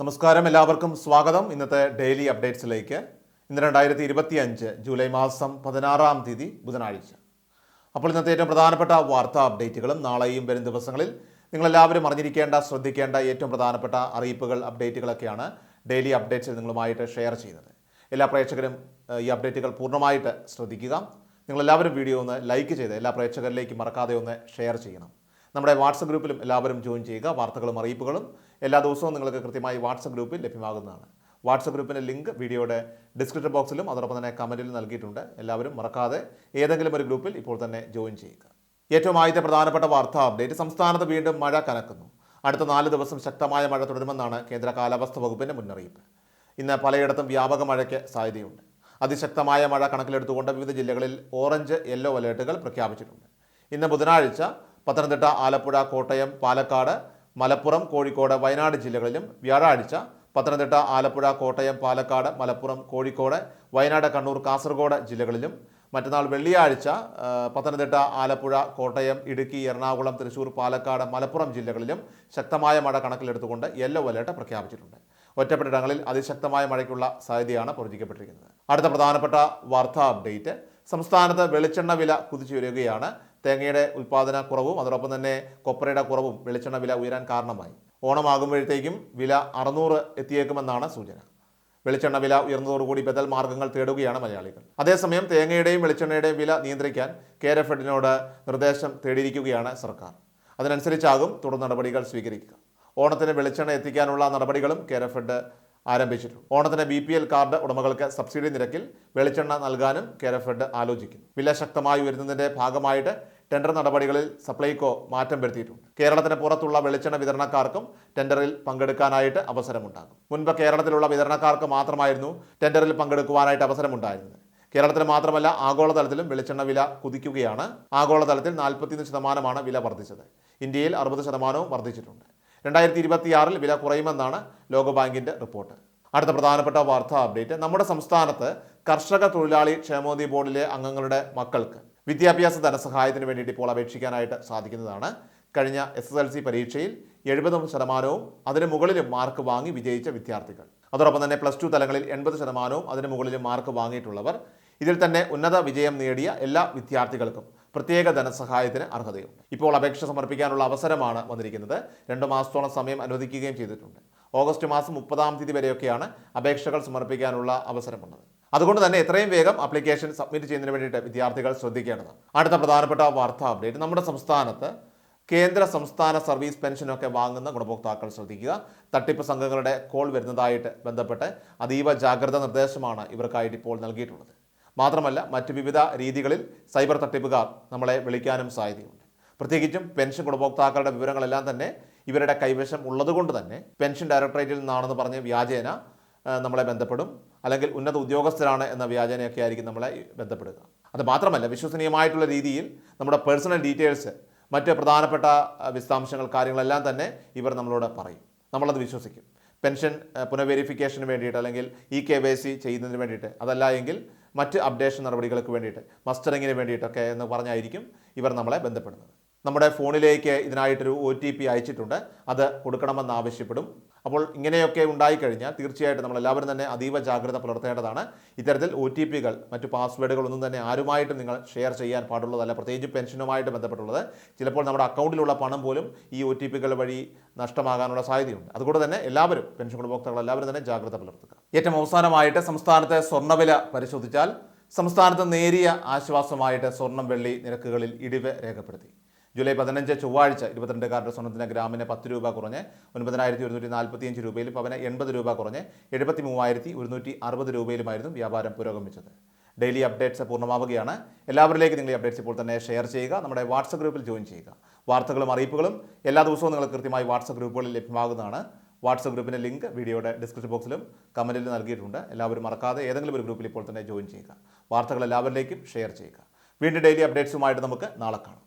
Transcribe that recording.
നമസ്കാരം എല്ലാവർക്കും സ്വാഗതം. ഇന്നത്തെ ഡെയിലി അപ്ഡേറ്റ്സിലേക്ക്. ഇന്ന് രണ്ടായിരത്തി ഇരുപത്തി അഞ്ച് ജൂലൈ മാസം പതിനാറാം തീയതി ബുധനാഴ്ച. അപ്പോൾ ഇന്നത്തെ ഏറ്റവും പ്രധാനപ്പെട്ട വാർത്താ അപ്ഡേറ്റുകളും നാളെയും വരും ദിവസങ്ങളിൽ നിങ്ങളെല്ലാവരും അറിഞ്ഞിരിക്കേണ്ട ശ്രദ്ധിക്കേണ്ട ഏറ്റവും പ്രധാനപ്പെട്ട അറിയിപ്പുകൾ അപ്ഡേറ്റുകളൊക്കെയാണ് ഡെയിലി അപ്ഡേറ്റ്സിൽ നിങ്ങളുമായിട്ട് ഷെയർ ചെയ്യുന്നത്. എല്ലാ പ്രേക്ഷകരും ഈ അപ്ഡേറ്റുകൾ പൂർണമായിട്ട് ശ്രദ്ധിക്കുക. നിങ്ങളെല്ലാവരും വീഡിയോ ഒന്ന് ലൈക്ക് ചെയ്ത് എല്ലാ പ്രേക്ഷകരിലേക്കും മറക്കാതെ ഒന്ന് ഷെയർ ചെയ്യണം. നമ്മുടെ വാട്സപ്പ് ഗ്രൂപ്പിലും എല്ലാവരും ജോയിൻ ചെയ്യുക. വാർത്തകളും അറിയിപ്പുകളും എല്ലാ ദിവസവും നിങ്ങൾക്ക് കൃത്യമായി വാട്സപ്പ് ഗ്രൂപ്പിൽ ലഭ്യമാകുന്നതാണ്. വാട്സപ്പ് ഗ്രൂപ്പിന്റെ ലിങ്ക് വീഡിയോയുടെ ഡിസ്ക്രിപ്ഷൻ ബോക്സിലും അതോടൊപ്പം തന്നെ കമന്റിലും നൽകിയിട്ടുണ്ട്. എല്ലാവരും മറക്കാതെ ഏതെങ്കിലും ഒരു ഗ്രൂപ്പിൽ ഇപ്പോൾ തന്നെ ജോയിൻ ചെയ്യുക. ഏറ്റവും ആദ്യത്തെ പ്രധാനപ്പെട്ട വാർത്താ അപ്ഡേറ്റ്. സംസ്ഥാനത്ത് വീണ്ടും മഴ കനക്കുന്നു. അടുത്ത നാല് ദിവസം ശക്തമായ മഴ തുടരുമെന്നാണ് കേന്ദ്ര കാലാവസ്ഥ വകുപ്പിന്റെ മുന്നറിയിപ്പ്. ഇന്ന് പലയിടത്തും വ്യാപക മഴയ്ക്ക് സാധ്യതയുണ്ട്. അതിശക്തമായ മഴ കണക്കിലെടുത്തുകൊണ്ട് വിവിധ ജില്ലകളിൽ ഓറഞ്ച് യെല്ലോ അലേർട്ടുകൾ പ്രഖ്യാപിച്ചിട്ടുണ്ട്. ഇന്ന് ബുധനാഴ്ച പത്തനംതിട്ട ആലപ്പുഴ കോട്ടയം പാലക്കാട് മലപ്പുറം കോഴിക്കോട് വയനാട് ജില്ലകളിലും വ്യാഴാഴ്ച പത്തനംതിട്ട ആലപ്പുഴ കോട്ടയം പാലക്കാട് മലപ്പുറം കോഴിക്കോട് വയനാട് കണ്ണൂർ കാസർഗോഡ് ജില്ലകളിലും മറ്റന്നാൾ വെള്ളിയാഴ്ച പത്തനംതിട്ട ആലപ്പുഴ കോട്ടയം ഇടുക്കി എറണാകുളം തൃശൂർ പാലക്കാട് മലപ്പുറം ജില്ലകളിലും ശക്തമായ മഴ കണക്കിലെടുത്തുകൊണ്ട് യെല്ലോ അലേർട്ട് പ്രഖ്യാപിച്ചിട്ടുണ്ട്. ഒറ്റപ്പെട്ടിടങ്ങളിൽ അതിശക്തമായ മഴയ്ക്കുള്ള സാധ്യതയാണ് പ്രവചിക്കപ്പെട്ടിരിക്കുന്നത് അടുത്ത പ്രധാനപ്പെട്ട വാർത്താ അപ്ഡേറ്റ്. സംസ്ഥാനത്ത് വെളിച്ചെണ്ണ വില കുതിച്ചുയരുകയാണ് തേങ്ങയുടെ ഉൽപ്പാദന കുറവും അതോടൊപ്പം തന്നെ കൊപ്രയുടെ കുറവും വെളിച്ചെണ്ണ വില ഉയരാൻ കാരണമായി. ഓണമാകുമ്പോഴത്തേക്കും വില അറുന്നൂറ് എത്തിയേക്കുമെന്നാണ് സൂചന. വെളിച്ചെണ്ണ വില ഉയർന്നതോടുകൂടി ബദൽ മാർഗങ്ങൾ തേടുകയാണ് മലയാളികൾ. അതേസമയം തേങ്ങയുടെയും വെളിച്ചെണ്ണയുടെയും വില നിയന്ത്രിക്കാൻ കേരഫെഡിനോട് നിർദ്ദേശം തേടിയിരിക്കുകയാണ് സർക്കാർ. അതിനനുസരിച്ചാകും തുടർ നടപടികൾ സ്വീകരിക്കുക. ഓണത്തിന് വെളിച്ചെണ്ണ എത്തിക്കാനുള്ള നടപടികളും കേരഫെഡ് ആരംഭിച്ചിട്ടുണ്ട്. ഓണത്തിന് ബി പി എൽ കാർഡ് ഉടമകൾക്ക് സബ്സിഡി നിരക്കിൽ വെളിച്ചെണ്ണ നൽകാനും കേരഫെഡ് ആലോചിക്കുന്നു. വില ശക്തമായി ഉയരുന്നതിന്റെ ഭാഗമായിട്ട് ടെൻഡർ നടപടികളിൽ സപ്ലൈകോ മാറ്റം വരുത്തിയിട്ടുണ്ട്. കേരളത്തിന് പുറത്തുള്ള വെളിച്ചെണ്ണ വിതരണക്കാർക്കും ടെൻഡറിൽ പങ്കെടുക്കാനായിട്ട് അവസരമുണ്ടാകും. മുൻപ് കേരളത്തിലുള്ള വിതരണക്കാർക്ക് മാത്രമായിരുന്നു ടെൻഡറിൽ പങ്കെടുക്കുവാനായിട്ട് അവസരമുണ്ടായിരുന്നത്. കേരളത്തിൽ മാത്രമല്ല ആഗോളതലത്തിലും വെളിച്ചെണ്ണ വില കുതിക്കുകയാണ്. ആഗോളതലത്തിൽ നാൽപ്പത്തിയൊന്ന് ശതമാനമാണ് വില വർദ്ധിച്ചത്. ഇന്ത്യയിൽ അറുപത് ശതമാനവും വർദ്ധിച്ചിട്ടുണ്ട്. രണ്ടായിരത്തി ഇരുപത്തിയാറിൽ വില കുറയുമെന്നാണ് ലോകബാങ്കിന്റെ റിപ്പോർട്ട്. അടുത്ത പ്രധാനപ്പെട്ട വാർത്താ അപ്ഡേറ്റ്. നമ്മുടെ സംസ്ഥാനത്ത് കർഷക തൊഴിലാളി ക്ഷേമോദി ബോർഡിലെ അംഗങ്ങളുടെ മക്കൾക്ക് വിദ്യാഭ്യാസ ധനസഹായത്തിന് വേണ്ടിയിട്ട് ഇപ്പോൾ അപേക്ഷിക്കാനായിട്ട് സാധിക്കുന്നതാണ്. കഴിഞ്ഞ എസ് എസ് എൽ സി പരീക്ഷയിൽ എഴുപത് ശതമാനവും അതിന് മുകളിലും മാർക്ക് വാങ്ങി വിജയിച്ച വിദ്യാർത്ഥികൾ. അതോടൊപ്പം തന്നെ പ്ലസ് ടു തലങ്ങളിൽ എൺപത് ശതമാനവും അതിന് മുകളിലും മാർക്ക് വാങ്ങിയിട്ടുള്ളവർ. ഇതിൽ തന്നെ ഉന്നത വിജയം നേടിയ എല്ലാ വിദ്യാർത്ഥികൾക്കും പ്രത്യേക ധനസഹായത്തിന് അർഹതയുണ്ട് ഇപ്പോൾ അപേക്ഷ സമർപ്പിക്കാനുള്ള അവസരമാണ് വന്നിരിക്കുന്നത്. രണ്ട് മാസത്തോളം സമയം അനുവദിക്കുകയും ചെയ്തിട്ടുണ്ട്. ഓഗസ്റ്റ് മാസം മുപ്പതാം തീയതി വരെയൊക്കെയാണ് അപേക്ഷകൾ സമർപ്പിക്കാനുള്ള അവസരമുള്ളത് അതുകൊണ്ട് തന്നെ എത്രയും വേഗം അപ്ലിക്കേഷൻ സബ്മിറ്റ് ചെയ്യുന്നതിന് വേണ്ടിയിട്ട് വിദ്യാർത്ഥികൾ ശ്രദ്ധിക്കേണ്ടതാണ്. അടുത്ത പ്രധാനപ്പെട്ട വാർത്താ അപ്ഡേറ്റ്. നമ്മുടെ സംസ്ഥാനത്ത് കേന്ദ്ര സംസ്ഥാന സർവീസ് പെൻഷനൊക്കെ വാങ്ങുന്ന ഗുണഭോക്താക്കൾ ശ്രദ്ധിക്കുക. തട്ടിപ്പ് സംഘങ്ങളുടെ കോൾ വരുന്നതായിട്ട് ബന്ധപ്പെട്ട് അതീവ ജാഗ്രത നിർദ്ദേശമാണ് ഇവർക്കായിട്ട് ഇപ്പോൾ നൽകിയിട്ടുള്ളത്. മാത്രമല്ല മറ്റ് വിവിധ രീതികളിൽ സൈബർ തട്ടിപ്പുകാർ നമ്മളെ വിളിക്കാനും സാധ്യതയുണ്ട്. പ്രത്യേകിച്ചും പെൻഷൻ ഗുണഭോക്താക്കളുടെ വിവരങ്ങളെല്ലാം തന്നെ ഇവരുടെ കൈവശം ഉള്ളതുകൊണ്ട് തന്നെ പെൻഷൻ ഡയറക്ടറേറ്റിൽ നിന്നാണെന്ന് പറഞ്ഞ് വ്യാജേന നമ്മളെ ബന്ധപ്പെടും. അല്ലെങ്കിൽ ഉന്നത ഉദ്യോഗസ്ഥരാണ് എന്ന വ്യാജനയൊക്കെ ആയിരിക്കും നമ്മളെ ബന്ധപ്പെടുക. അത് മാത്രമല്ല വിശ്വസനീയമായിട്ടുള്ള രീതിയിൽ നമ്മുടെ പേഴ്സണൽ ഡീറ്റെയിൽസ് മറ്റ് പ്രധാനപ്പെട്ട വിശദാംശങ്ങൾ കാര്യങ്ങളെല്ലാം തന്നെ ഇവർ നമ്മളോട് പറയും. നമ്മളത് വിശ്വസിക്കും. പെൻഷൻ പുനഃവെരിഫിക്കേഷന് വേണ്ടിയിട്ട് അല്ലെങ്കിൽ ഇ കെ വൈ സി ചെയ്യുന്നതിന് വേണ്ടിയിട്ട്. അതല്ല എങ്കിൽ മറ്റ് അപ്ഡേഷൻ നടപടികൾക്ക് വേണ്ടിയിട്ട് മസ്റ്ററിങ്ങിന് വേണ്ടിയിട്ടൊക്കെ എന്ന് പറഞ്ഞായിരിക്കും ഇവർ നമ്മളെ ബന്ധപ്പെടുന്നത്. നമ്മുടെ ഫോണിലേക്ക് ഇതിനായിട്ടൊരു ഒ ടി പി അയച്ചിട്ടുണ്ട്. അത് കൊടുക്കണമെന്ന് ആവശ്യപ്പെടും. അപ്പോൾ ഇങ്ങനെയൊക്കെ ഉണ്ടായിക്കഴിഞ്ഞാൽ തീർച്ചയായിട്ടും നമ്മളെല്ലാവരും തന്നെ അതീവ ജാഗ്രത പുലർത്തേണ്ടതാണ്. ഇത്തരത്തിൽ ഒ ടി പികൾ മറ്റു പാസ്വേഡുകളൊന്നും തന്നെ ആരുമായിട്ടും നിങ്ങൾ ഷെയർ ചെയ്യാൻ പാടുള്ളതല്ല. പ്രത്യേകിച്ച് പെൻഷനുമായിട്ട് ബന്ധപ്പെട്ടുള്ളത്. ചിലപ്പോൾ നമ്മുടെ അക്കൗണ്ടിലുള്ള പണം പോലും ഈ ഒ ടി പികൾ വഴി നഷ്ടമാകാനുള്ള സാധ്യതയുണ്ട്. അതുകൊണ്ട് തന്നെ എല്ലാവരും പെൻഷൻ ഗുണഭോക്താക്കൾ എല്ലാവരും തന്നെ ജാഗ്രത പുലർത്തുക. ഏറ്റവും അവസാനമായിട്ട് സംസ്ഥാനത്തെ സ്വർണവില പരിശോധിച്ചാൽ സംസ്ഥാനത്ത് നേരിയ ആശ്വാസമായിട്ട് സ്വർണം വെള്ളി നിരക്കുകളിൽ ഇടിവ് രേഖപ്പെടുത്തി. ജൂലൈ പതിനഞ്ച് ചൊവ്വാഴ്ച ഇരുപത്തിരണ്ട് കാരുടെ സ്വർണത്തിന് ഗ്രാമിന് പത്ത് രൂപ കുറഞ്ഞ് ഒൻപതിനായിരത്തി ഒരുന്നൂറ്റി നാൽപ്പത്തിയഞ്ച് രൂപയിലും പവന് എൺപത് രൂപ കുറഞ്ഞ് എഴുപത്തി മൂവായിരത്തി ഒരുന്നൂറ്റി അറുപത് രൂപയിലുമായിരുന്നു വ്യാപാരം പുരോഗമിച്ചത്. ഡെയിലി അപ്ഡേറ്റ്സ് പൂർണമാവുകയാണ്. എല്ലാവരിലേക്കും നിങ്ങൾ ഈ അപ്ഡേറ്റ്സ് ഇപ്പോൾ തന്നെ ഷെയർ ചെയ്യുക. നമ്മുടെ വാട്സപ്പ് ഗ്രൂപ്പിൽ ജോയിൻ ചെയ്യുക. വാർത്തകളും അറിയിപ്പുകളും എല്ലാ ദിവസവും നിങ്ങൾ കൃത്യമായി വാട്സപ്പ് ഗ്രൂപ്പുകളിൽ ലഭ്യമാകുന്നതാണ്. വാട്സപ്പ് ഗ്രൂപ്പിന്റെ ലിങ്ക് വീഡിയോയുടെ ഡിസ്ക്രിപ്ഷൻ ബോക്സിലും കമന്റിൽ നൽകിയിട്ടുണ്ട്. എല്ലാവരും മറക്കാതെ ഏതെങ്കിലും ഒരു ഗ്രൂപ്പിൽ ഇപ്പോൾ തന്നെ ജോയിൻ ചെയ്യുക. വാർത്തകൾ എല്ലാവരിലേക്കും ഷെയർ ചെയ്യുക. വീണ്ടും ഡെയിലി അപ്ഡേറ്റ്സുമായിട്ട് നമുക്ക് നാളെ കാണാം.